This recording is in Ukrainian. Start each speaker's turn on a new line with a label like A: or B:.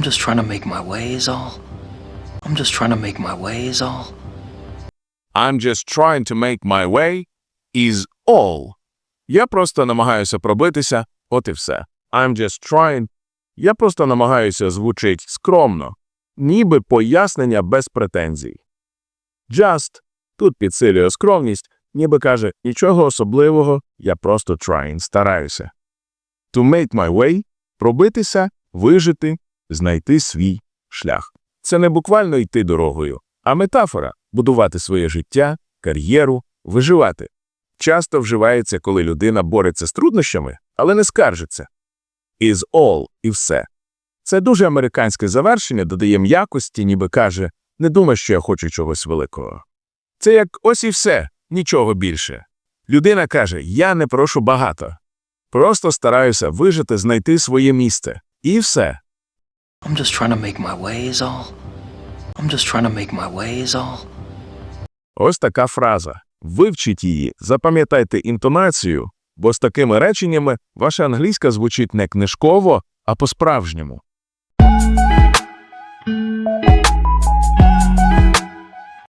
A: I'm just trying to make my way is all. I'm just trying to make my way is all.
B: I'm just trying to make my way is all. Я просто намагаюся пробитися, от і все. I'm just trying. Я просто намагаюся звучить скромно, ніби пояснення без претензій. Just тут підсилює скромність, ніби каже нічого особливого, я просто trying, стараюся. To make my way – пробитися, вижити, знайти свій шлях. Це не буквально йти дорогою, а метафора – будувати своє життя, кар'єру, виживати. Часто вживається, коли людина бореться з труднощами, але не скаржиться. Is all – і все. Це дуже американське завершення додає м'якості, ніби каже «не думай, що я хочу чогось великого». Це як ось і все, нічого більше. Людина каже «я не прошу багато». Просто стараюся вижити, знайти своє місце. І все.
A: I'm just trying to make my way is all. I'm just trying to make my way is all.
B: Ось така фраза. Вивчіть її, запам'ятайте інтонацію, бо з такими реченнями ваша англійська звучить не книжково, а по-справжньому.